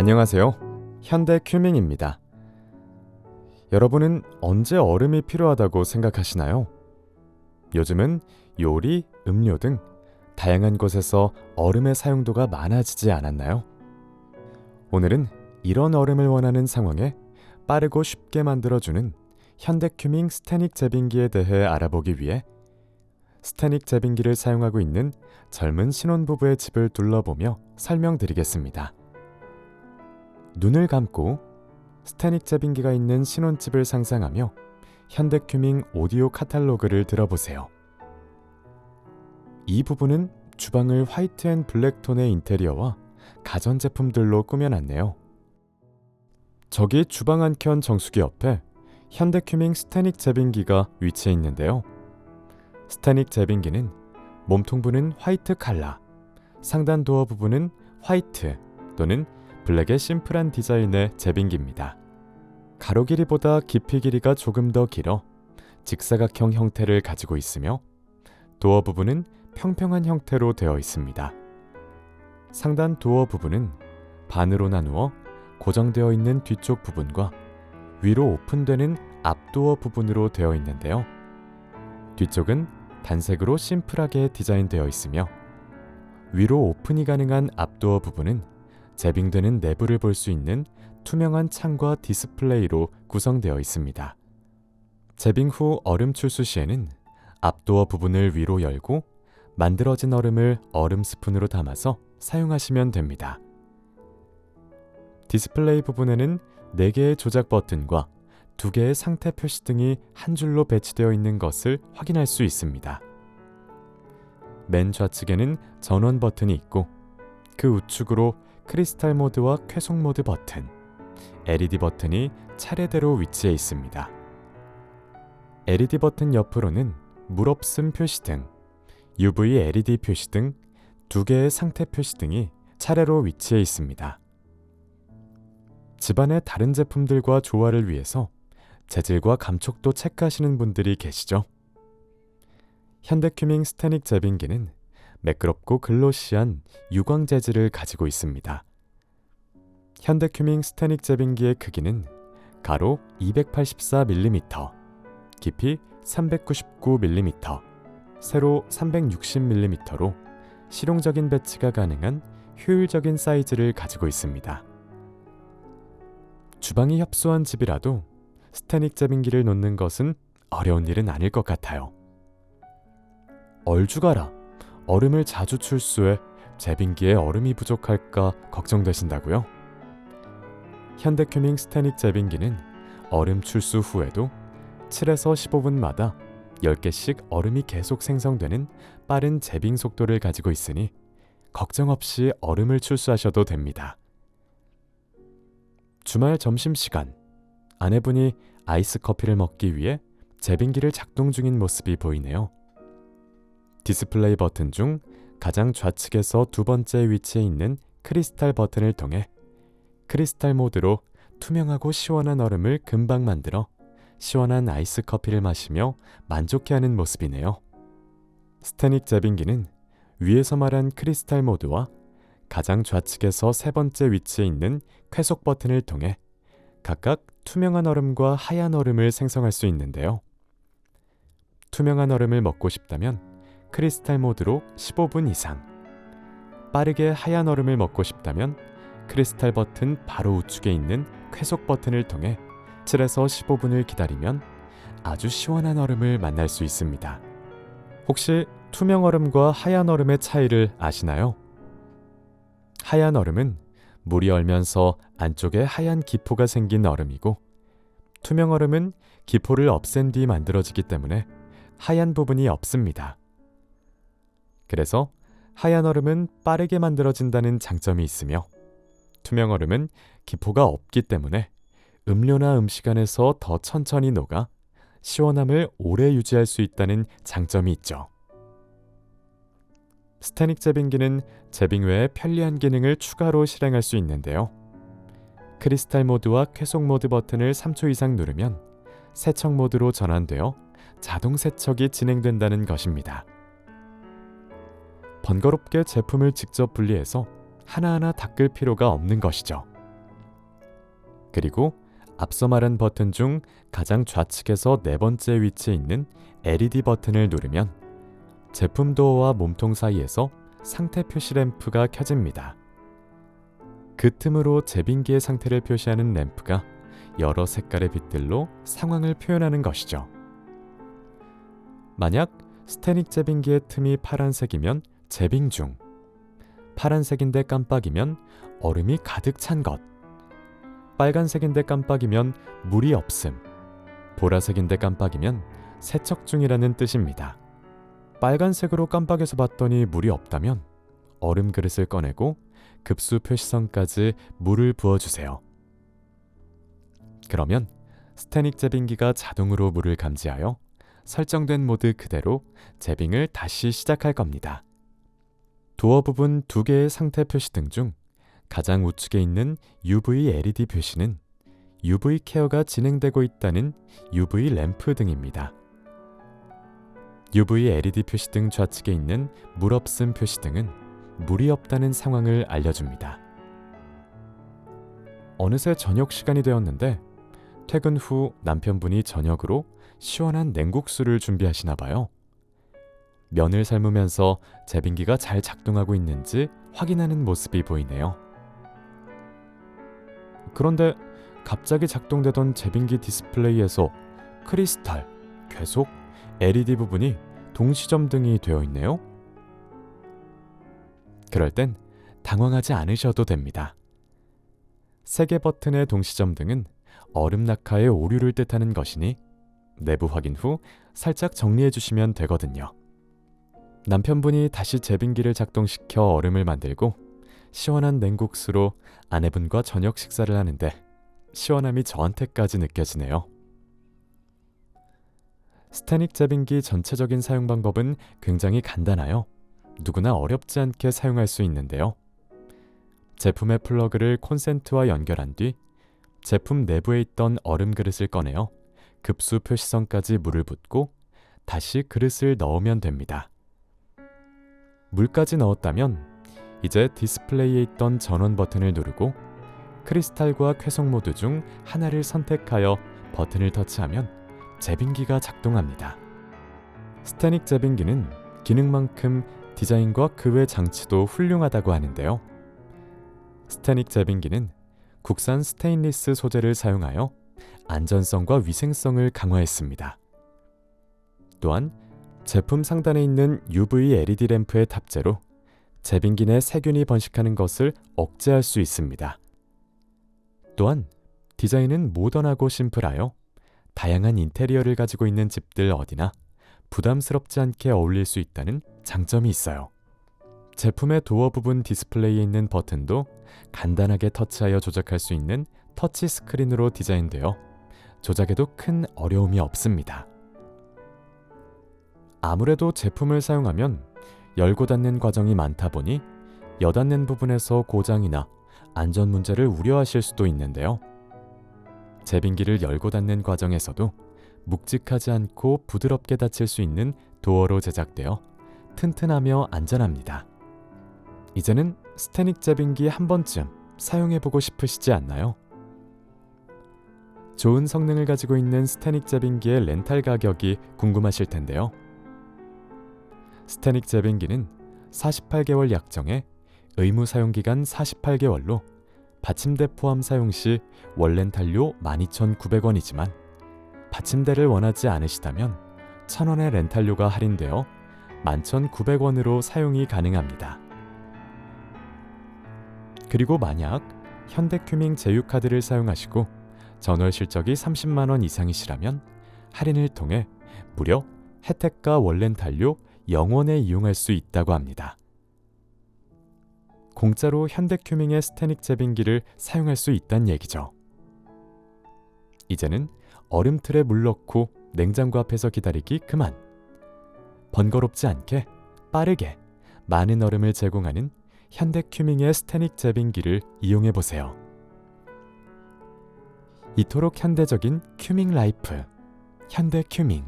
안녕하세요. 현대 큐밍입니다. 여러분은 언제 얼음이 필요하다고 생각하시나요? 요즘은 요리, 음료 등 다양한 곳에서 얼음의 사용도가 많아지지 않았나요? 오늘은 이런 얼음을 원하는 상황에 빠르고 쉽게 만들어주는 현대 큐밍 스테닉 제빙기에 대해 알아보기 위해 스테닉 제빙기를 사용하고 있는 젊은 신혼부부의 집을 둘러보며 설명드리겠습니다. 눈을 감고 스테닉 제빙기가 있는 신혼집을 상상하며 현대큐밍 오디오 카탈로그를 들어보세요. 이 부분은 주방을 화이트 앤 블랙 톤의 인테리어와 가전제품들로 꾸며놨네요. 저기 주방 한켠 정수기 옆에 현대큐밍 스테닉 제빙기가 위치해 있는데요. 스테닉 제빙기는 몸통 부는 화이트 칼라, 상단 도어 부분은 화이트 또는 블랙의 심플한 디자인의 제빙기입니다. 가로 길이보다 깊이 길이가 조금 더 길어 직사각형 형태를 가지고 있으며 도어 부분은 평평한 형태로 되어 있습니다. 상단 도어 부분은 반으로 나누어 고정되어 있는 뒤쪽 부분과 위로 오픈되는 앞도어 부분으로 되어 있는데요. 뒤쪽은 단색으로 심플하게 디자인되어 있으며 위로 오픈이 가능한 앞도어 부분은 제빙되는 내부를 볼 수 있는 투명한 창과 디스플레이로 구성되어 있습니다. 제빙 후 얼음 출수 시에는 앞도어 부분을 위로 열고 만들어진 얼음을 얼음 스푼으로 담아서 사용하시면 됩니다. 디스플레이 부분에는 4개의 조작 버튼과 2개의 상태 표시 등이 한 줄로 배치되어 있는 것을 확인할 수 있습니다. 맨 좌측에는 전원 버튼이 있고 그 우측으로 크리스탈 모드와 쾌속 모드 버튼, LED 버튼이 차례대로 위치해 있습니다. LED 버튼 옆으로는 물 없음 표시 등, UV LED 표시 등 두 개의 상태 표시 등이 차례로 위치해 있습니다. 집안의 다른 제품들과 조화를 위해서 재질과 감촉도 체크하시는 분들이 계시죠? 현대큐밍 스테닉 제빙기는 매끄럽고 글로시한 유광 재질을 가지고 있습니다. 현대 큐밍 스테닉 제빙기의 크기는 가로 284mm, 깊이 399mm, 세로 360mm로 실용적인 배치가 가능한 효율적인 사이즈를 가지고 있습니다. 주방이 협소한 집이라도 스테닉 제빙기를 놓는 것은 어려운 일은 아닐 것 같아요. 얼죽아라. 얼음을 자주 출수해 제빙기에 얼음이 부족할까 걱정되신다고요? 현대큐밍 스테닉 제빙기는 얼음 출수 후에도 7에서 15분마다 10개씩 얼음이 계속 생성되는 빠른 제빙 속도를 가지고 있으니 걱정 없이 얼음을 출수하셔도 됩니다. 주말 점심시간 아내분이 아이스 커피를 먹기 위해 제빙기를 작동 중인 모습이 보이네요. 디스플레이 버튼 중 가장 좌측에서 두 번째 위치에 있는 크리스탈 버튼을 통해 크리스탈 모드로 투명하고 시원한 얼음을 금방 만들어 시원한 아이스 커피를 마시며 만족해하는 모습이네요. 스테닉 제빙기는 위에서 말한 크리스탈 모드와 가장 좌측에서 세 번째 위치에 있는 쾌속 버튼을 통해 각각 투명한 얼음과 하얀 얼음을 생성할 수 있는데요. 투명한 얼음을 먹고 싶다면 크리스탈 모드로 15분 이상, 빠르게 하얀 얼음을 먹고 싶다면 크리스탈 버튼 바로 우측에 있는 쾌속 버튼을 통해 7에서 15분을 기다리면 아주 시원한 얼음을 만날 수 있습니다. 혹시 투명 얼음과 하얀 얼음의 차이를 아시나요? 하얀 얼음은 물이 얼면서 안쪽에 하얀 기포가 생긴 얼음이고 투명 얼음은 기포를 없앤 뒤 만들어지기 때문에 하얀 부분이 없습니다. 그래서 하얀 얼음은 빠르게 만들어진다는 장점이 있으며 투명 얼음은 기포가 없기 때문에 음료나 음식 안에서 더 천천히 녹아 시원함을 오래 유지할 수 있다는 장점이 있죠. 스테닉 제빙기는 제빙 외에 편리한 기능을 추가로 실행할 수 있는데요. 크리스탈 모드와 쾌속 모드 버튼을 3초 이상 누르면 세척 모드로 전환되어 자동 세척이 진행된다는 것입니다. 번거롭게 제품을 직접 분리해서 하나하나 닦을 필요가 없는 것이죠. 그리고 앞서 말한 버튼 중 가장 좌측에서 네 번째 위치에 있는 LED 버튼을 누르면 제품 도어와 몸통 사이에서 상태 표시 램프가 켜집니다. 그 틈으로 제빙기의 상태를 표시하는 램프가 여러 색깔의 빛들로 상황을 표현하는 것이죠. 만약 스테닉 제빙기의 틈이 파란색이면 제빙 중, 파란색인데 깜빡이면 얼음이 가득 찬 것, 빨간색인데 깜빡이면 물이 없음, 보라색인데 깜빡이면 세척 중이라는 뜻입니다. 빨간색으로 깜빡여서 봤더니 물이 없다면 얼음 그릇을 꺼내고 급수 표시선까지 물을 부어주세요. 그러면 스테닉 제빙기가 자동으로 물을 감지하여 설정된 모드 그대로 제빙을 다시 시작할 겁니다. 도어 부분 두 개의 상태 표시 등 중 가장 우측에 있는 UV LED 표시는 UV 케어가 진행되고 있다는 UV 램프 등입니다. UV LED 표시 등 좌측에 있는 물 없음 표시 등은 물이 없다는 상황을 알려줍니다. 어느새 저녁 시간이 되었는데 퇴근 후 남편분이 저녁으로 시원한 냉국수를 준비하시나 봐요. 면을 삶으면서 제빙기가 잘 작동하고 있는지 확인하는 모습이 보이네요. 그런데 갑자기 작동되던 제빙기 디스플레이에서 크리스탈, 계속 LED 부분이 동시점등이 되어 있네요. 그럴 땐 당황하지 않으셔도 됩니다. 세 개 버튼의 동시점등은 얼음 낙하의 오류를 뜻하는 것이니 내부 확인 후 살짝 정리해 주시면 되거든요. 남편분이 다시 제빙기를 작동시켜 얼음을 만들고 시원한 냉국수로 아내분과 저녁 식사를 하는데 시원함이 저한테까지 느껴지네요. 스테닉 제빙기 전체적인 사용 방법은 굉장히 간단하여 누구나 어렵지 않게 사용할 수 있는데요. 제품의 플러그를 콘센트와 연결한 뒤 제품 내부에 있던 얼음 그릇을 꺼내어 급수 표시선까지 물을 붓고 다시 그릇을 넣으면 됩니다. 물까지 넣었다면 이제 디스플레이에 있던 전원 버튼을 누르고 크리스탈과 쾌속 모드 중 하나를 선택하여 버튼을 터치하면 제빙기가 작동합니다. 스테닉 제빙기는 기능만큼 디자인과 그 외 장치도 훌륭하다고 하는데요. 스테닉 제빙기는 국산 스테인리스 소재를 사용하여 안전성과 위생성을 강화했습니다. 또한 제품 상단에 있는 UV LED 램프의 탑재로 제빙기 내 세균이 번식하는 것을 억제할 수 있습니다. 또한 디자인은 모던하고 심플하여 다양한 인테리어를 가지고 있는 집들 어디나 부담스럽지 않게 어울릴 수 있다는 장점이 있어요. 제품의 도어 부분 디스플레이에 있는 버튼도 간단하게 터치하여 조작할 수 있는 터치 스크린으로 디자인되어 조작에도 큰 어려움이 없습니다. 아무래도 제품을 사용하면 열고 닫는 과정이 많다 보니 여닫는 부분에서 고장이나 안전 문제를 우려하실 수도 있는데요. 제빙기를 열고 닫는 과정에서도 묵직하지 않고 부드럽게 닫힐 수 있는 도어로 제작되어 튼튼하며 안전합니다. 이제는 스테닉 제빙기 한 번쯤 사용해보고 싶으시지 않나요? 좋은 성능을 가지고 있는 스테닉 제빙기의 렌탈 가격이 궁금하실 텐데요. 스테닉 제빙기는 48개월 약정에 의무 사용 기간 48개월로 받침대 포함 사용 시 월렌탈료 12,900원이지만 받침대를 원하지 않으시다면 1,000원의 렌탈료가 할인되어 11,900원으로 사용이 가능합니다. 그리고 만약 현대큐밍 제휴카드를 사용하시고 전월 실적이 30만 원 이상이시라면 할인을 통해 무려 혜택과 월렌탈료 0원에 이용할 수 있다고 합니다. 공짜로 현대큐밍의 스테닉 제빙기를 사용할 수 있다는 얘기죠. 이제는 얼음틀에 물 넣고 냉장고 앞에서 기다리기 그만. 번거롭지 않게 빠르게 많은 얼음을 제공하는 현대큐밍의 스테닉 제빙기를 이용해 보세요. 이토록 현대적인 큐밍 라이프 현대큐밍